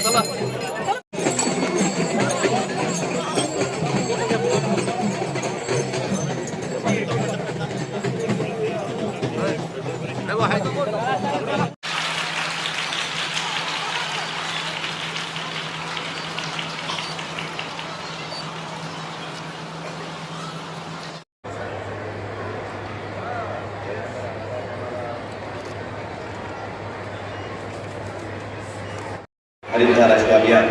老板 हरित अभियान.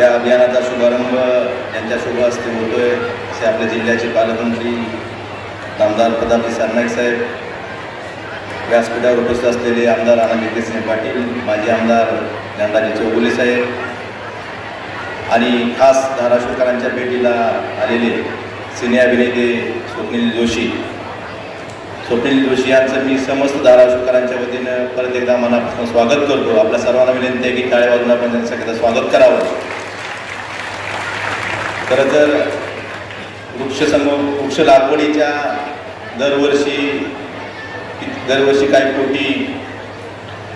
या अभियानाचा शुभारंभ यांच्या शुभ हस्ते होतोय असे आपल्या जिल्ह्याचे पालकमंत्री नामदार प्रतापजी सरनाईक साहेब. व्यासपीठावर उपस्थित असलेले आमदार आनंद सिंह पाटील माजी आमदार ज्ञानराजे चौगुले साहेब आणि खास धाराशिवकरांच्या भेटीला आलेले सिने अभिनेते स्वप्नील जोशी. स्वप्नील जोशी यांचं मी समस्त धाराशिवकरांच्या वतीनं परत एकदा मनापासून स्वागत करतो. आपल्या सर्वांना विनंती आहे की टाळे बाजून आपण त्यांचं सगळ्यांचं स्वागत करावं. खरं तर वृक्षसंगो वृक्ष लागवडीच्या दरवर्षी दरवर्षी काही कोटी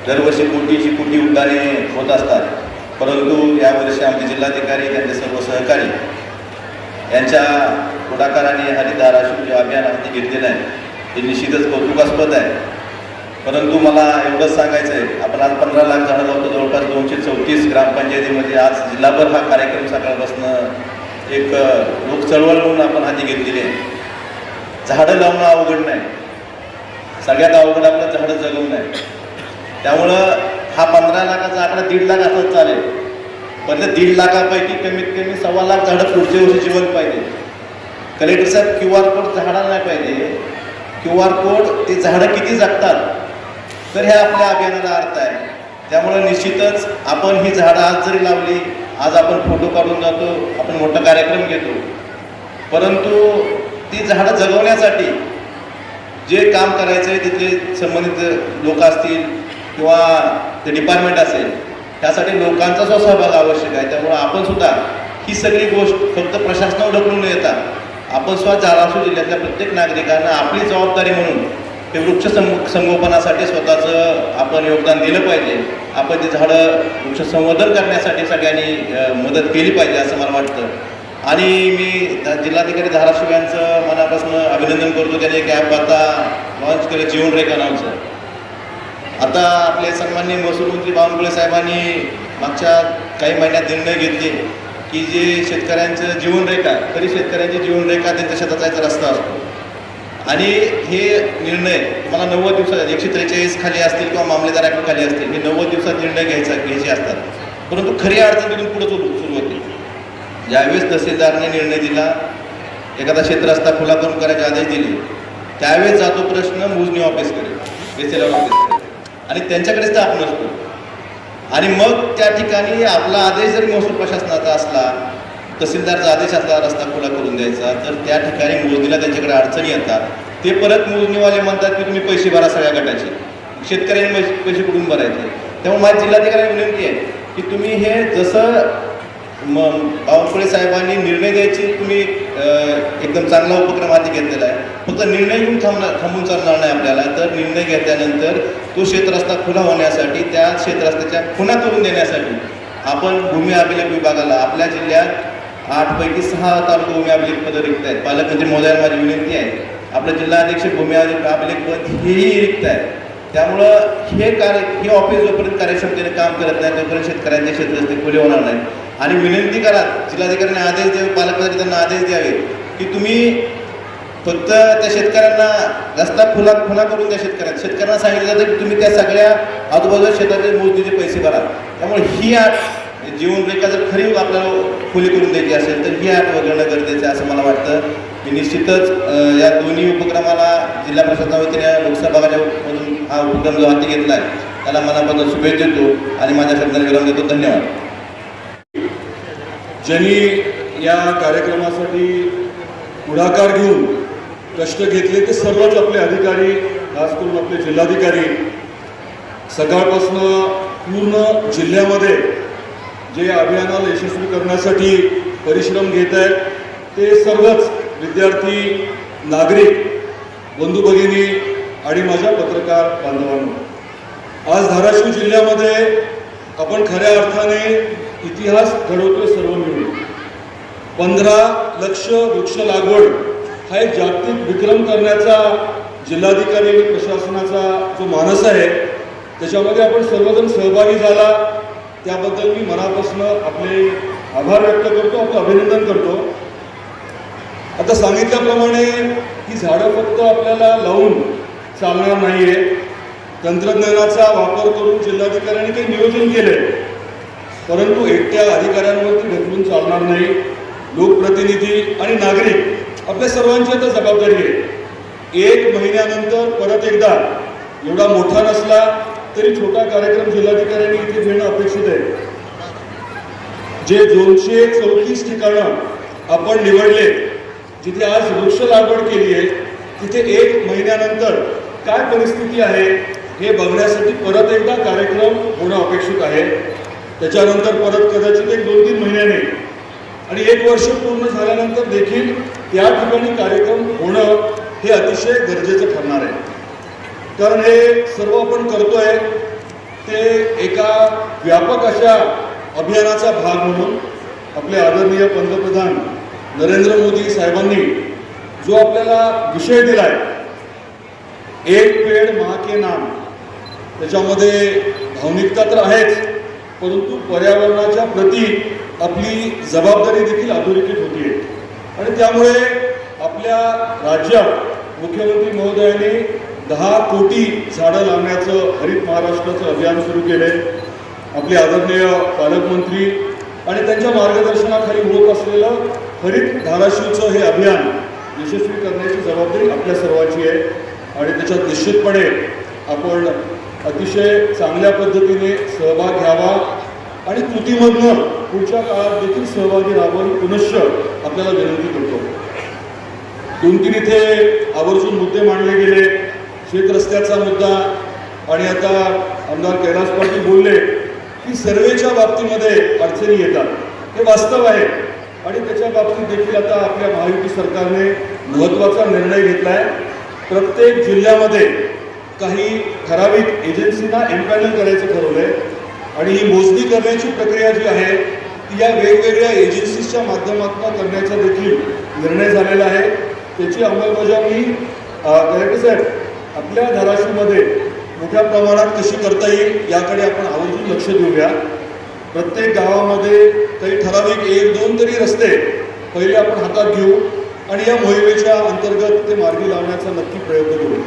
दरवर्षी कोटीची कोटी उड्डाणे होत असतात. परंतु यावर्षी आमचे जिल्हाधिकारी त्यांचे सर्व सहकारी यांच्या पुढाकाराने हरित धाराशिव जे अभियान आम्ही घेतलेलं आहे हे निश्चितच कौतुकास्पद आहे. परंतु मला एवढंच सांगायचं आहे आपण आज पंधरा लाख झाडं लावतो जवळपास दोनशे चौतीस ग्रामपंचायतीमध्ये आज जिल्हाभर हा कार्यक्रम सकाळपासून एक लोक चळवळ म्हणून आपण हाती घेतलेली आहे. झाडं लावणं अवघड नाही. सगळ्यात अवघड आपलं झाडं जगवणं आहे. त्यामुळं हा पंधरा लाखाचा आकडा दीड लाख असंच चालेल. पण त्या दीड लाखापैकी कमीत कमी सव्वा लाख झाडं पुढच्या वर्षी जिवंत पाहिजे. कलेक्टर साहेब क्यू आर कोड झाडा नाही पाहिजे. क्यू आर कोड ते झाडं किती जगतात? तर हे आपल्या अभियानाला अर्थ आहे. त्यामुळे निश्चितच आपण ही झाडं आज जरी लावली आज आपण फोटो काढून जातो आपण मोठा कार्यक्रम घेतो. परंतु ती झाडं जगवण्यासाठी जे काम करायचं आहे तिथले संबंधित लोक असतील किंवा ते डिपार्टमेंट असेल त्यासाठी लोकांचा जो सहभाग आवश्यक आहे. त्यामुळं आपण सुद्धा ही सगळी गोष्ट फक्त प्रशासनावर ढकलून येतात आपण स्वतः धाराशिव जिल्ह्यातल्या प्रत्येक नागरिकांना आपली जबाबदारी म्हणून हे वृक्ष सं संगोपनासाठी स्वतःचं आपण योगदान दिलं पाहिजे. आपण ते झाडं वृक्ष संवर्धन करण्यासाठी सगळ्यांनी मदत केली पाहिजे असं मला वाटतं. आणि मी जिल्हाधिकारी धाराशिव यांचं मनापासून अभिनंदन करतो. त्याने एक ॲप आता लॉन्च केलं जीवनरेखा नावचं. आता आपले सन्माननीय महसूल मंत्री बावनकुळे साहेबांनी मागच्या काही महिन्यात निर्णय घेतले. की जे शेतकऱ्यांचं जीवनरेखा तरी शेतकऱ्यांची जीवनरेखा त्यांच्या शेतात जायचा रस्ता असतो. आणि हे निर्णय मला नव्वद दिवसात एकशे त्रेचाळीस खाली असतील किंवा मामलेदार ॲक्ट खाली असतील हे नव्वद दिवसात निर्णय घ्यायचा घ्यायचे असतात. परंतु खरी अडचण तिथून पुढे सुरू सुरू होते ज्यावेळेस तहसीलदारने निर्णय दिला एखादा क्षेत्रस्ता खुला करून करायचे आदेश दिले त्यावेळेस जातो प्रश्न मोजणी ऑफिसकडे एस ऑफिसकडे. आणि त्यांच्याकडेच तर आपण असतो. आणि मग त्या ठिकाणी आपला आदेश जरी महसूल प्रशासनाचा असला तहसीलदारचा आदेश असला रस्ता खुला करून द्यायचा तर त्या ठिकाणी मोजणीला त्यांच्याकडे अडचणी येतात. ते परत मोजणीवाले म्हणतात की तुम्ही पैसे भरा सगळ्या गटाचे. शेतकऱ्यांनी पैसे कुठून भरायचे? त्यामुळे माझ्या जिल्हाधिकारी विनंती आहे की तुम्ही हे जसं मग बावनकुळे साहेबांनी निर्णय द्यायची तुम्ही एकदम चांगला उपक्रम आधी घेतलेला आहे. फक्त निर्णय घेऊन थांबणार थांबून चालणार नाही आपल्याला. तर निर्णय घेतल्यानंतर तो शेतरस्ता खुला होण्यासाठी त्या शेतरस्त्याच्या खुणा करून देण्यासाठी आपण भूमी अभिलेख विभागाला आपल्या जिल्ह्यात आठपैकी सहा तालुका भूमी अभिलेख पदं रिक्त आहेत. पालकमंत्री म्हणजे महोदयांना माझी विनंती आहे. आपलं जिल्हाध्यक्ष भूमी अभिलेख अभिलेख पद हेही रिक्त आहे त्यामुळं हे कार्य हे ऑफिस जोपर्यंत कार्यक्षमतेने काम करत नाही तोपर्यंत शेतकऱ्यांचे क्षेत्रस्ते खुले होणार नाही आणि विनंती करा जिल्हाधिकाऱ्यांनी आदेश द्यावे पालकमंत्री त्यांना आदेश द्यावे की तुम्ही फक्त त्या शेतकऱ्यांना रस्ता खुला खुला करून द्या शेतकऱ्यांना. शेतकऱ्यांना सांगितलं जातं की तुम्ही त्या सगळ्या आजूबाजूच्या शेताचे मोजणीचे पैसे भरा. त्यामुळे ही आठ जीवनरेखा जर खरी आपल्याला खुली करून द्यायची असेल तर ही आठ वगळणं गरजेचं असं मला वाटतं. मी निश्चितच या दोन्ही उपक्रमाला जिल्हा प्रशासनावतीने वतीने मधून हा उपक्रम जो हाती घेतला आहे त्याला मनापासून शुभेच्छा देतो आणि माझ्या शब्दाला विराम देतो. धन्यवाद. ज्यांनी या कार्यक्रमासाठी पुढाकार घेऊन कष्ट घेतले ते सर्वच आपले अधिकारी खास करून आपले जिल्हाधिकारी सकाळपासून पूर्ण जिल्ह्यामध्ये जे अभियानाला यशस्वी करण्यासाठी परिश्रम घेत आहेत ते सर्वच विद्यार्थी नागरिक बंधू भगिनी आणि माझ्या पत्रकार बांधवांना. आज धाराशिव जिल्ह्यामध्ये आपण खऱ्या अर्थाने इतिहास घडवतोय सर्व मिळून. पंधरा लक्ष वृक्ष लागवड हा एक जागतिक विक्रम करण्याचा जिल्हाधिकारी आणि प्रशासनाचा जो मानस आहे त्याच्यामध्ये आपण सर्वजण सहभागी झाला. त्याबद्दल मी मनापासून आपले आभार व्यक्त करतो आपलं अभिनंदन करतो. आता सांगितल्याप्रमाणे ही झाडं फक्त आपल्याला लावून चालणार नाही आहे तंत्रज्ञानाचा वापर करून जिल्हाधिकाऱ्यांनी काही नियोजन केले परंतु एकट्या अधिकाऱ्यांवरती ढकलून चालणार नाही. लोकप्रतिनिधी आणि नागरिक आपल्या सर्वांची आता जबाबदारी आहे. एक महिन्यानंतर परत एकदा एवढा मोठा नसला तरी छोटा कार्यक्रम जिल्हाधिकाऱ्यांनी इथे घेणं अपेक्षित आहे. जे दोनशे चौतीस ठिकाणं आपण निवडले जिथे आज वृक्ष लागवड केली आहे तिथे एक महिन्यानंतर काय परिस्थिती आहे हे बघण्यासाठी परत एकदा कार्यक्रम होणं अपेक्षित आहे. त्याच्यानंतर परत कदाचित एक दोन तीन महिन्याने आणि एक वर्ष पूर्ण झाल्यानंतर देखील त्या ठिकाणी कार्यक्रम होणं हे अतिशय गरजेचं ठरणार आहे. कारण हे सर्व आपण करतोय ते एका व्यापक अशा अभियानाचा भाग म्हणून आपले आदरणीय पंतप्रधान नरेंद्र मोदी साहेबांनी जो आपल्याला विषय दिलाय एक पेड महाके नाम त्याच्यामध्ये भावनिकता तर आहेच. परंतु पर्यावरणाच्या प्रती आपली जबाबदारी देखील अधोरेखित होती आणि त्यामुळे आपल्या राज्यात मुख्यमंत्री महोदयांनी दहा कोटी झाडं लावण्याचं हरित महाराष्ट्राचं अभियान सुरू केले आपले आदरणीय पालकमंत्री आणि त्यांच्या मार्गदर्शनाखाली होत असलेलं हरित धाराशिवचं हे अभियान यशस्वी करण्याची जबाबदारी आपल्या सर्वांची आहे. आणि त्याच्यात निश्चितपणे आपण अतिशय चांगल्या पद्धतीने सहभाग घ्यावा आणि कृतीमधनं पुढच्या काळात देखील सहभागी राहावं ही पुनश्च आपल्याला विनंती करतो. दोन तीन इथे आवर्जून मुद्दे मांडले गेले शेत रस्त्याचा मुद्दा आणि आता आमदार कैलास पाटील बोलले की सर्वेच्या बाबतीमध्ये अडचणी येतात. हे वास्तव आहे आणि त्याच्या बाबतीत देखील आता आपल्या महायुती सरकारने महत्त्वाचा निर्णय घेतला आहे प्रत्येक जिल्ह्यामध्ये काही ठराविक एजन्सींना एम्पॅनल करायचं ठरवलंय. आणि ही मोजणी करण्याची प्रक्रिया जी आहे ती या वेगवेगळ्या एजन्सीजच्या माध्यमातून करण्याचा देखील निर्णय झालेला आहे. त्याची अंमलबजावणी कलेक्टर साहेब आपल्या धाराशिवमध्ये मोठ्या प्रमाणात कशी करता येईल याकडे आपण आवर्जून लक्ष देऊया. प्रत्येक गावामध्ये काही ठराविक एक दोन तरी रस्ते पहिले आपण हातात घेऊ आणि या मोहिमेच्या अंतर्गत ते मार्गी लावण्याचा नक्की प्रयत्न करू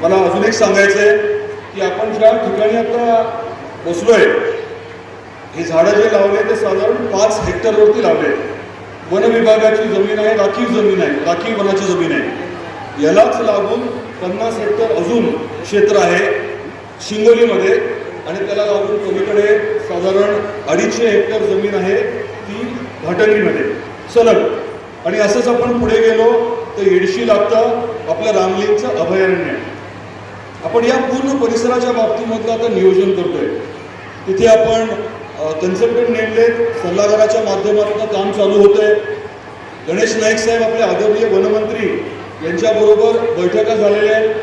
मला अजून एक सांगायचं आहे की आपण ज्या ठिकाणी आता बसलोय हे झाडं जे लावले ते साधारण पाच हेक्टरवरती लावले. वन विभागाची जमीन आहे राखीव जमीन आहे राखीव वनाची जमीन आहे. यालाच लागून पन्नास हेक्टर अजून क्षेत्र आहे शिंगोलीमध्ये. आणि त्याला लागून कमीकडे साधारण अडीचशे हेक्टर जमीन आहे ती भाटंगीमध्ये सलग. आणि असंच आपण पुढे गेलो तर येडशी लागतं आपल्या रामलिंगचं अभयारण्य. आहे आपण या पूर्ण परिसराच्या बाबतीमधलं आता नियोजन करतोय. तिथे आपण कन्सल्टंट नेमलेत सल्लागाराच्या माध्यमातून काम चालू होतंय. गणेश नाईक साहेब आपले आदरणीय वनमंत्री यांच्याबरोबर बैठका झालेल्या आहेत.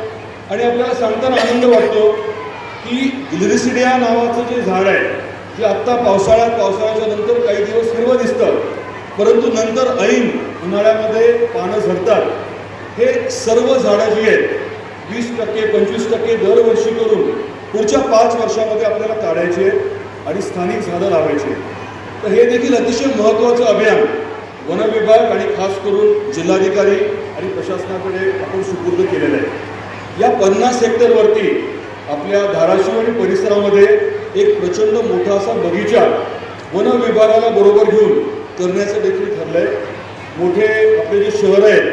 आणि आपल्याला सांगताना आनंद वाटतो की गिलरिसिडिया नावाचं जे झाड आहे जे आत्ता पावसाळ्यात पावसाळ्याच्या नंतर काही दिवस हिरवं दिसतं परंतु नंतर ऐन उन्हाळ्यामध्ये पानं झडतात. हे सर्व झाडं जी आहेत वीस टक्के पंचवीस टक्के दरवर्षी करून पुढच्या पाच वर्षामध्ये आपल्याला काढायचे आणि स्थानिक झाडं लावायचे. तर हे देखील अतिशय महत्त्वाचं अभियान वन विभाग आणि खास करून जिल्हाधिकारी आणि प्रशासनाकडे आपण सुपूर्द केलेलं आहे. या पन्नास हेक्टरवरती आपल्या धाराशिव आणि परिसरामध्ये एक प्रचंड मोठा असा बगीचा वन विभागाला बरोबर घेऊन करण्याचं देखील ठरलं आहे मोठे आपले जे शहर आहेत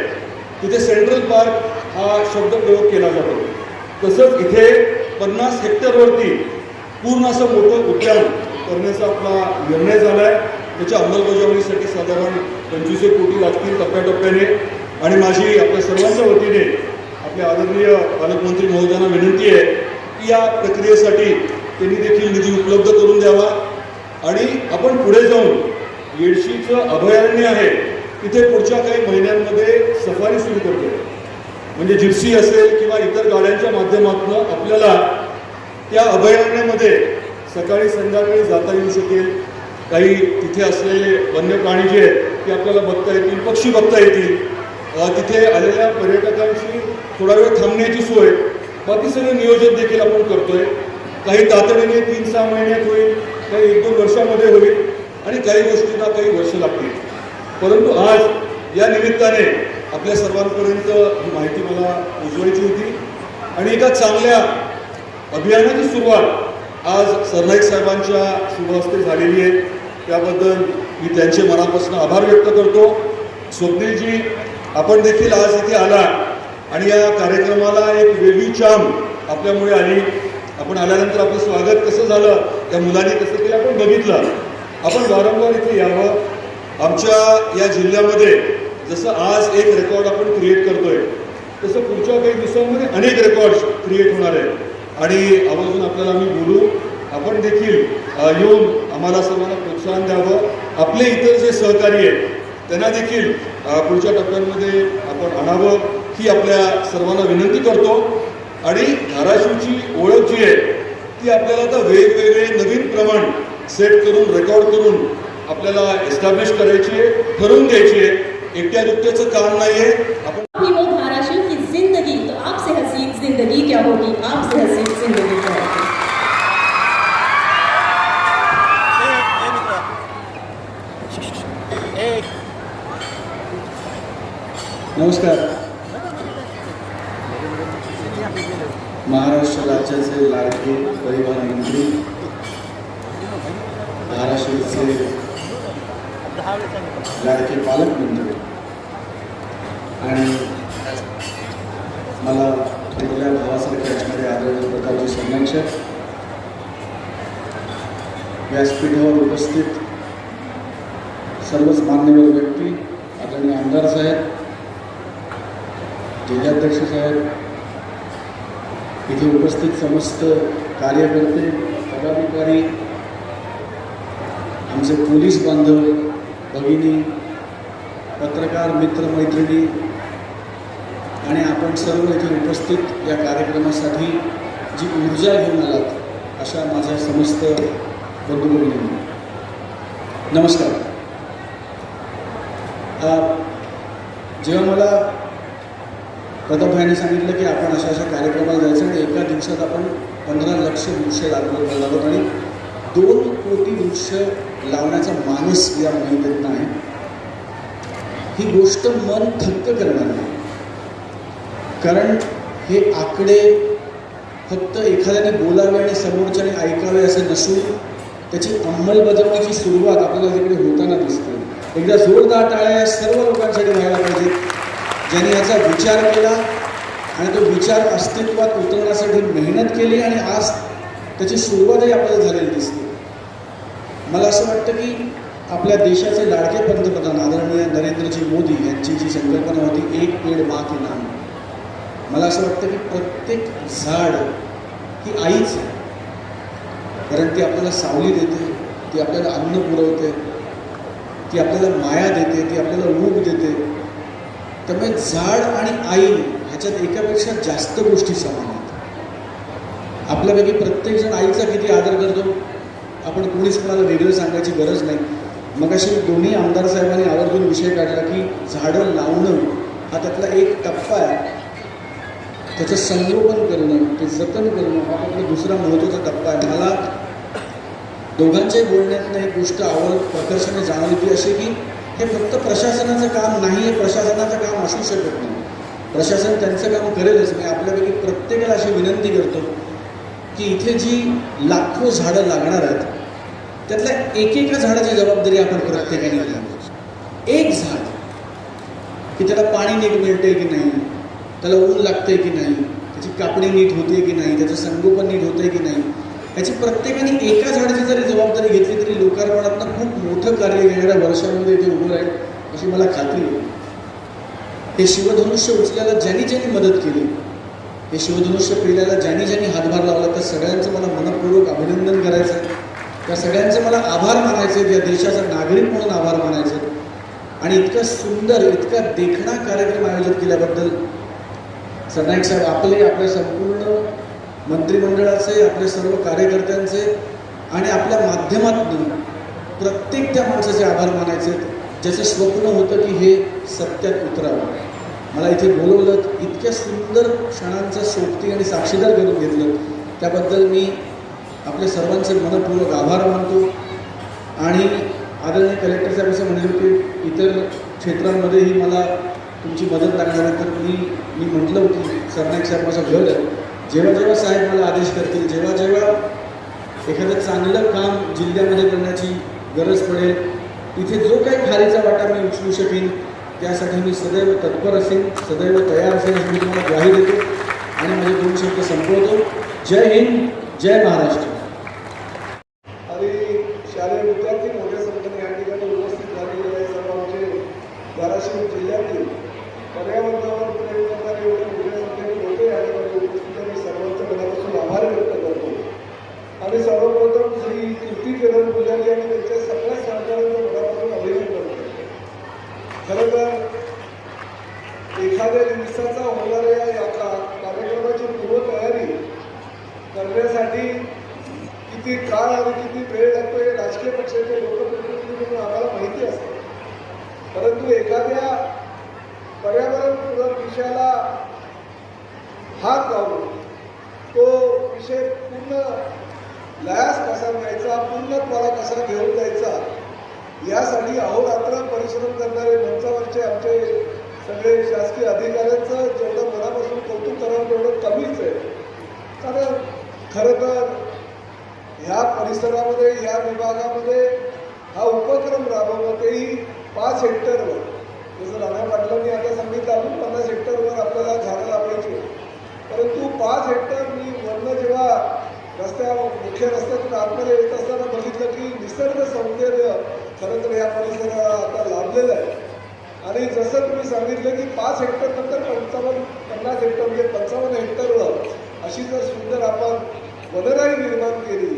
तिथे सेंट्रल पार्क हा शब्द प्रयोग केला जातो. तसंच इथे पन्नास हेक्टरवरती पूर्ण असं मोठं उद्यान करण्याचा आपला निर्णय झाला आहे त्याच्या अंमलबजावणीसाठी साधारण पंचवीस कोटी लागतील टप्प्याटप्प्याने. आणि माझी आपल्या सर्वांच्या वतीने आपल्या आदरणीय पालकमंत्री महोदयांना विनंती आहे की या प्रक्रियेसाठी त्यांनी देखील निधी उपलब्ध करून द्यावा. आणि आपण पुढे जाऊन येडशीचं अभयारण्य आहे तिथे पुढच्या काही महिन्यांमध्ये सफारी सुरू करतो. म्हणजे जिप्सी असेल किंवा इतर गाड्यांच्या माध्यमातून आपल्याला त्या अभयारण्यामध्ये सकाळी संध्याकाळी जाता येऊ शकेल. काही तिथे असलेले वन्य प्राणी जे आहेत ते आपल्याला बघता येतील पक्षी बघता येतील. तिथे आलेल्या पर्यटकांची थोडा वेळ थांबण्याची सोय. बाकी सगळं नियोजन देखील आपण करतोय. काही तातडीने तीन सहा महिन्यात होईल काही एक दोन वर्षामध्ये होईल आणि काही गोष्टींना काही वर्ष लागतील. परंतु आज या निमित्ताने आपल्या सर्वांपर्यंत ही माहिती मला पोचवायची होती. आणि एका चांगल्या अभियानाची सुरुवात आज सरनाईक साहेबांच्या शुभहस्ते झालेली आहे. त्याबद्दल मी त्यांचे मनापासून आभार व्यक्त करतो. स्वप्नीलजी आपण देखील आज इथे आला आणि या कार्यक्रमाला एक वेगळी चाम आपल्यामुळे आली. आपण आल्यानंतर आपलं स्वागत कसं झालं त्या मुलांनी कसं केलं आपण बघितलं. आपण वारंवार इथे यावं. आमच्या या जिल्ह्यामध्ये जसं आज एक रेकॉर्ड आपण क्रिएट करतोय तसं पुढच्या काही दिवसांमध्ये अनेक रेकॉर्ड्स क्रिएट होणार आहेत. आणि आवर्जून आपल्याला आम्ही बोलू आपण देखील येऊन आम्हाला सर्वांना प्रोत्साहन द्यावं. आपले इतर जे सहकारी आहेत त्यांना देखील पुढच्या टप्प्यांमध्ये आपण आणावं ही आपल्या सर्वांना विनंती करतो. आणि धाराशिवची ओळख जी आहे ती आपल्याला आता वेगवेगळे नवीन प्रमाण सेट करून रेकॉर्ड करून आपल्याला एस्टॅब्लिश करायची आहे ठरवून द्यायची आहे. एकट्या दुकट्याचं काम नाही आहे आपण धाराशिव की जिंदगी तो आपसे हसीन जिंदगी क्या होगी? आपसे हसीन जिंदगी क्या होगी? नमस्कार. महाराष्ट्र राज्याचे लाडके परिवहन मंत्री धाराशिवचे लाडके पालकमंत्री आणि मला थोडल्या भावासारखे असणारे आदरणीय प्रकारचे सरनाईक व्यासपीठावर उपस्थित सर्वच मान्यवर व्यक्ती आदरणीय आमदार साहेब जिल्हाध्यक्ष साहेब इथे उपस्थित समस्त कार्यकर्ते पदाधिकारी आमचे पोलीस बांधव भगिनी पत्रकार मित्र मैत्रिणी आणि आपण सर्व इथे उपस्थित या कार्यक्रमासाठी जी ऊर्जा घेऊन आलात अशा माझ्या समस्त बंधुभगिनी नमस्कार. जेव्हा मला प्रथम भाईने सांगितलं की आपण अशा अशा कार्यक्रमाला जायचं आणि एका दिवसात आपण पंधरा लक्ष वृक्ष लागवड करणार आहोत. आणि दोन कोटी वृक्ष लावण्याचा मानस या माहितीत नाही ही गोष्ट मन थक्क करणार नाही. कारण हे आकडे फक्त एखाद्याने बोलावे आणि समोरच्याने ऐकावे असे नसून त्याची अंमलबजावणीची सुरुवात आपल्याला तिकडे होताना दिसते. एकदा जोरदार टाळ्या या सर्व लोकांसाठी व्हायला पाहिजेत. ज्यांनी याचा विचार केला आणि तो विचार अस्तित्वात उतरण्यासाठी मेहनत केली आणि आज त्याची सुरुवातही आपल्याला झालेली दिसते. मला असं वाटतं की आपल्या देशाचे लाडके पंतप्रधान आदरणीय नरेंद्रजी मोदी यांची जी संकल्पना होती एक पेड मा के नाम मला असं वाटतं की प्रत्येक झाड ही आईच आहे. कारण ती आपल्याला सावली देते ती आपल्याला अन्न पुरवते ती आपल्याला माया देते ती आपल्याला ऊब देते. त्यामुळे झाड आणि आई ह्याच्यात एकापेक्षा जास्त गोष्टी समान आहेत. आपल्यापैकी प्रत्येकजण आईचा किती आदर करतो? आपण कोणीच कोणाला वेगळं सांगायची गरज नाही. मग अशी दोन्ही आमदार साहेबांनी आवर्जून विषय काढला की झाडं लावणं हा त्यातला एक टप्पा आहे. त्याचं संगोपन करणं ते जतन करणं हा आपला दुसरा महत्त्वाचा टप्पा आहे. मला दोघांच्याही बोलण्यातनं एक गोष्ट आवड प्रकर्षाने जाणवली अशी की हे फक्त प्रशासनाचं काम नाही हे प्रशासनाचं काम असू शकत नाही. प्रशासन त्यांचं काम करेलच. मी आपल्यापैकी प्रत्येकाला अशी विनंती करतो की इथे जी लाखो झाडं लागणार आहेत त्यातल्या एकेका झाडाची जबाबदारी आपण प्रत्येकाने घ्यावी. एक झाड की त्याला पाणी नीट मिळते की नाही त्याला ऊन लागते की नाही त्याची कापणी नीट होते की नाही त्याचं संगोपन नीट होते की नाही याची प्रत्येकाने एका झाडाची जरी जबाबदारी घेतली तरी लोकार्पणातनं खूप मोठं कार्य येणाऱ्या वर्षामध्ये इथे उभं राहील अशी मला खात्री आहे. हे शिवधनुष्य उचलायला ज्यांनी ज्यांनी मदत केली हे शिवधनुष्य पेल्याला ज्यांनी ज्यांनी हातभार लावला त्या सगळ्यांचं मला मनपूर्वक अभिनंदन करायचं. त्या सगळ्यांचे मला आभार मानायचे या देशाचा नागरिक म्हणून आभार मानायचे. आणि इतका सुंदर इतका देखणा कार्यक्रम आयोजित केल्याबद्दल सरनाईक साहेब आपले आपल्या संपूर्ण मंत्रिमंडळाचे आपले सर्व कार्यकर्त्यांचे आणि आपल्या माध्यमातून प्रत्येक त्या माणसाचे आभार मानायचे. ज्याचं स्वप्न होतं की हे सत्यात उतरावं. मला इथे बोलवलं इतक्या सुंदर क्षणांचा सोबती आणि साक्षीदार करून घेतलं. त्याबद्दल मी आपल्या सर्वांचे मनपूर्वक आभार मानतो. आणि आदरणीय कलेक्टर साहेब असं म्हणले की इतर क्षेत्रांमध्येही मला तुमची मदत लागणार आहे तर मी मी म्हटलं की सरनाईक साहेब माझं घर आहे. जेव्हा जेव्हा साहेब मला आदेश करतील जेव्हा जेव्हा एखादं चांगलं काम जिल्ह्यामध्ये करण्याची गरज पडेल तिथे जो काही खारीचा वाटा मी उचलू शकेन त्यासाठी मी सदैव तत्पर असेन सदैव तयार असेल अशी मी तुम्हाला ग्वाही देतो. आणि माझे दोन शब्द संपवतो. जय हिंद जय महाराष्ट्र. आणि शालेय विद्यार्थी मोठ्या संख्येने या ठिकाणी उपस्थित झालेले आहे सर्व आमचे धाराशिव जिल्ह्यातील पर्यावरणावर प्रेम करणारे एवढे मोठ्या संख्येने लोक या ठिकाणी उपस्थित आहे. मी सर्वांचे मनापासून आभार व्यक्त करतो आणि सर्वप्रथम श्री कीर्ती किरण पुजारी आणि त्यांच्या सगळ्या सहकार्यांचं मनापासून अभिनंदन करतो खरं तर एखाद्या दिवसाचा होणाऱ्या या का कार्यक्रमाची पूर्वतयारी करण्यासाठी किती काळ आणि किती वेळ लागतो हे राजकीय पक्षाचे लोकप्रतिनिधी म्हणून आम्हाला माहिती असतं परंतु एखाद्या पर्यावरणपूरक विषयाला हात लावून तो विषय पूर्ण लयास कसा न्यायचा पूर्णत्वाला कसा घेऊन जायचा यासाठी अहोरात्र परिश्रम करणारे मंचावरचे आमचे सगळे शासकीय अधिकाऱ्यांचं जेवढं मनापासून कौतुक करावं तेवढं कमीच आहे. कारण खरं तर ह्या परिसरामध्ये ह्या विभागामध्ये हा उपक्रम राबवणं तेही पाच हेक्टरवर. जसं राणा पाटलांनी आता सांगितलं अजून पन्नास हेक्टरवर आपल्याला झाडं लावायची परंतु पाच हेक्टर मी वरनं जेव्हा रस्त्या मुख्य रस्त्यातून आतमध्ये येत असताना बघितलं की निसर्ग सौंदर्य खरं तर या परिसराला आता लाभलेलं आहे. आणि जसं तुम्ही सांगितलं की पाच हेक्टर नंतर पंचावन्न पन्नास हेक्टर म्हणजे पंचावन्न हेक्टरवर अशी जर सुंदर आपण वनराई निर्माण केली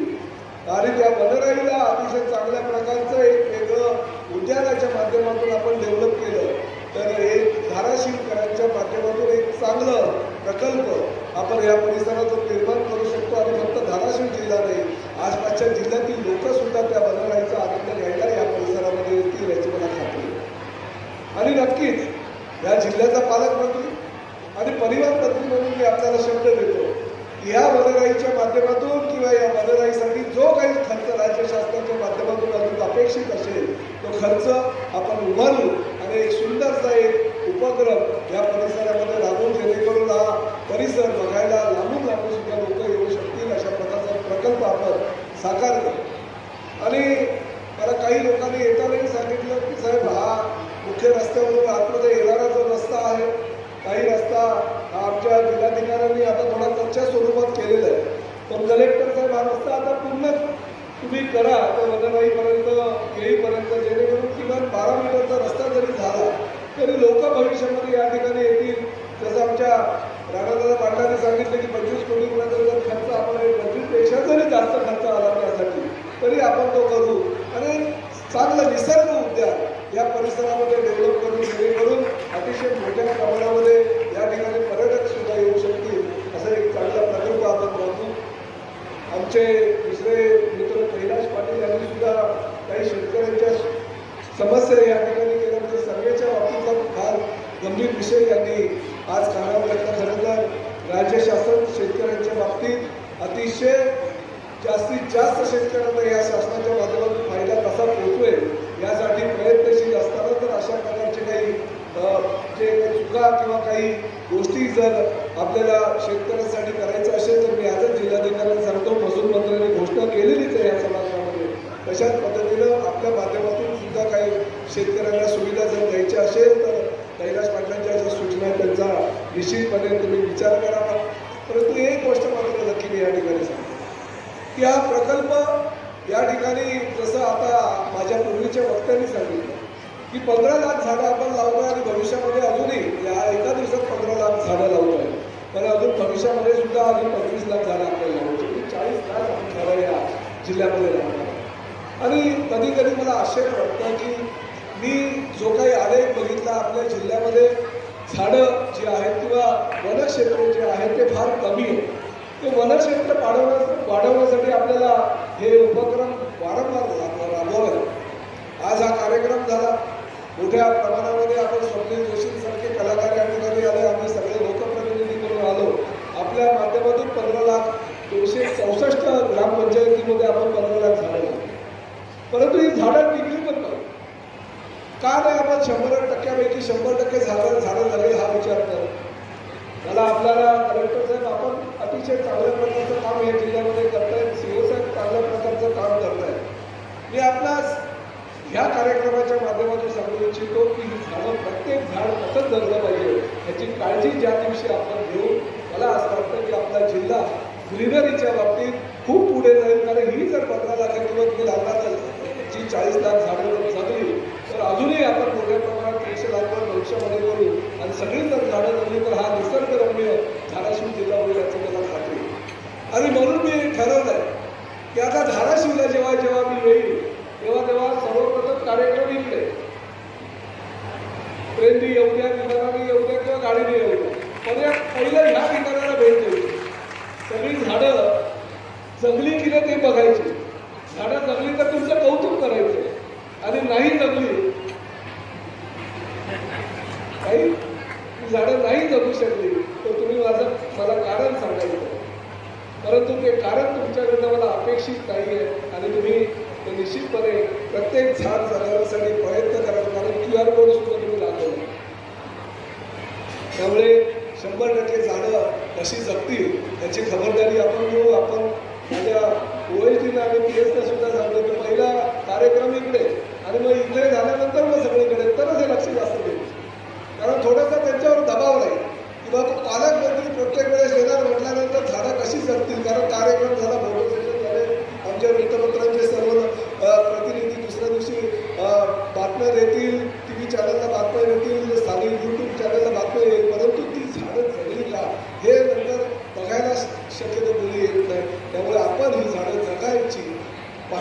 आणि त्या वनराईला अतिशय चांगल्या प्रकारचं एक वेगळं उद्यानाच्या माध्यमातून आपण डेव्हलप केलं तर एक धाराशिवकरांच्या माध्यमातून एक चांगलं प्रकल्प आपण या परिसरातून निर्माण करू शकतो. आणि फक्त धाराशिव जिल्हा नाही आसपासच्या जिल्ह्यातील लोकंसुद्धा त्या वनराईचा आनंद घ्यायला या परिसरामध्ये येतील याची मला खात्री आहे. आणि नक्कीच या जिल्ह्याचा पालकमंत्री आणि परिवार मंत्री म्हणून मी आपल्याला शब्द देतो की या वनराईच्या माध्यमातून किंवा या वनराईसाठी जो काही खर्च राज्य शासनाच्या माध्यमातून अजून अपेक्षित असेल तो खर्च आपण उभारू आणि एक सुंदरसा एक उपक्रम या परिसरामध्ये राबवून जेणेकरून हा परिसर बघायला लांबून लांबून सुद्धा लोक येऊ शकतील अशा प्रकारचा प्रकल्प आपण साकार करू आणि मला काही लोकांनी येतानाही सांगितलं की साहेब हा मुख्य रस्त्यावरून आतमध्ये येणारा जो रस्ता आहे काही रस्ता हा आमच्या जिल्हाधिकाऱ्यांनी आता थोडा चर्चा स्वरूपात केलेलं आहे. पण कलेक्टर साहेब हा रस्ता आता पूर्ण तुम्ही करा तर वनवाईपर्यंत येईपर्यंत जेणेकरून किमान बारा मीटरचा रस्ता जरी झाला तरी लोक भविष्यामध्ये या ठिकाणी येतील. जसं आमच्या राणादादा पाटलांनी सांगितलं की पंचवीस कोटी रुपयाचा जर खर्च आपण पंचवीसपेक्षा जरी जास्त खर्च आला त्यासाठी तरी आपण तो करू. आणि चांगलं निसर्ग उद्यान या परिसरामध्ये डेव्हलप करून जेणेकरून अतिशय मोठ्या प्रमाणामध्ये या ठिकाणी पर्यटक सुद्धा येऊ शकतील असं एक चांगला प्रकल्प आपण बनवू आमचे दुसरे मित्र कैलाश पाटील यांनी सुद्धा काही शेतकऱ्यांच्या समस्या या ठिकाणी केल्या. म्हणजे सर्वेच्या बाबतीतला फार गंभीर विषय यांनी आज कानावर घातला. खरं तर राज्य शासन शेतकऱ्यांच्या बाबतीत अतिशय जास्तीत जास्त शेतकऱ्यांना या शासनाच्या माध्यमातून फायदा कसा पोहोचवेल यासाठी प्रयत्नशील असताना तर अशा प्रकारचे काही जे चुका किंवा काही गोष्टी जर आपल्याला शेतकऱ्यांसाठी करायचं असेल तर मी आजच जिल्हाधिकाऱ्यांना सांगतो महसूल मंत्र्यांनी घोषणा केलेलीच आहे या समाजामध्ये तशाच पद्धतीनं आपल्या माध्यमातून सुद्धा काही शेतकऱ्यांना सुविधा जर द्यायच्या असेल तर कैलास पाटलांच्या ज्या सूचना त्यांचा निश्चितपणे तुम्ही विचार करावा परंतु एक गोष्ट मात्र नक्की मी या ठिकाणी सांगतो. की हा प्रकल्प या ठिकाणी जसं आता माझ्या पूर्वीच्या वक्त्यांनी सांगितलं की पंधरा लाख झाडं आपण लावतोय आणि भविष्यामध्ये अजूनही या एका दिवसात पंधरा लाख झाडं लावतोय. पण अजून भविष्यामध्ये सुद्धा अजून पंचवीस लाख झाडं आपल्याला लावायची. चाळीस लाख झाडं या जिल्ह्यामध्ये लावतो आणि कधी कधी मला आश्चर्य वाटतं की मी जो काही आलेख बघितला आपल्या जिल्ह्यामध्ये झाडं जी आहेत किंवा वनक्षेत्र जे आहेत ते फार कमी आहे. ते वनक्षेत्र वाढवण्या वाढवण्यासाठी आपल्याला हे उपक्रम वारंवार राबवावे आज हा कार्यक्रम झाला. मोठ्या प्रमाणामध्ये आपण स्वप्नील जोशींसारखे कलाकार या ठिकाणी आले. आम्ही सगळे लोकप्रतिनिधी करून आलो. आपल्या माध्यमातून पंधरा लाख दोनशे चौसष्ट ग्रामपंचायतीमध्ये आपण पंधरा लाख परंतु ही झाडं टिकली पण नव्हती. का नाही आपण शंभर टक्क्यापैकी शंभर टक्के झाडं झाडं झाले हा विचार कर. मला आपल्याला कलेक्टर साहेब आपण अतिशय चांगल्या प्रकारचं काम या जिल्ह्यामध्ये करतायत सी ओ साहेब चांगल्या प्रकारचं काम करतायत मी आपला ह्या कार्यक्रमाच्या माध्यमातून सांगू इच्छितो की ही झाडं प्रत्येक झाड कसं जगलं पाहिजे ह्याची काळजी ज्या दिवशी आपण घेऊ मला असं वाटतं की आपला जिल्हा ग्रीनरीच्या बाबतीत खूप पुढे जाईल. कारण ही जर पंधरा लाखांनी तुम्ही लागणार जी चाळीस लाख झाडं जगली. तर अजूनही आपण मोठ्या प्रमाणात तीनशे लाख वृक्षामध्ये करू. आणि सगळीच जर झाडं जगली तर हा निसर्गरम्य झाडाशिव जिल्हा होईल याची मला खात्री आणि म्हणून मी ठरवलं आहे की आता झाडाशिवला जेव्हा जेव्हा मी येईल तेव्हा तेव्हा सर्वप्रथम कार्यक्रम इकडे. ट्रेननी येऊ द्या विमानाने येऊ द्या किंवा गाडीने येऊ द्या. पण या पहिल्या ह्या ठिकाणाला भेट देऊ. सगळी झाडं जंगली किंवा ते बघायची. झाडं जगली तर तुमचं कौतुक करायचं. आणि नाही जगली काही झाडं नाही जगू शकली तर तुम्ही माझं मला कारण सांगायचं. परंतु ते कारण तुमच्याकडनं मला अपेक्षित नाही आहे आणि तुम्ही निश्चितपणे प्रत्येक झाड जगण्यासाठी प्रयत्न कराल कारण क्यू आर कोड सुद्धा तुम्ही लागवला त्यामुळे शंभर टक्के झाडं कशी जगतील याची खबरदारी आपण घेऊ. आपण माझ्या ओएसटीला आम्ही पी एसला सुद्धा सांगतो की पहिला कार्यक्रम इकडे. आणि मग इकडे झाल्यानंतर मग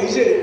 谢谢